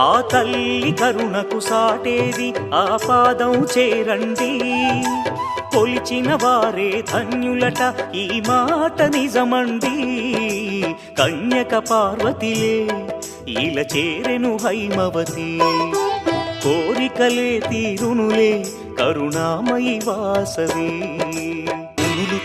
ఆ తల్లి కరుణకు సాటేది ఆ పాదం చేరండి. కొలిచిన వారే ధన్యులట ఈ మాట నిజమండి. కన్యక పార్వతిలే ఇలా చేరెను హైమవతి. కోరికలే తీరునులే కరుణామయి వాసవి.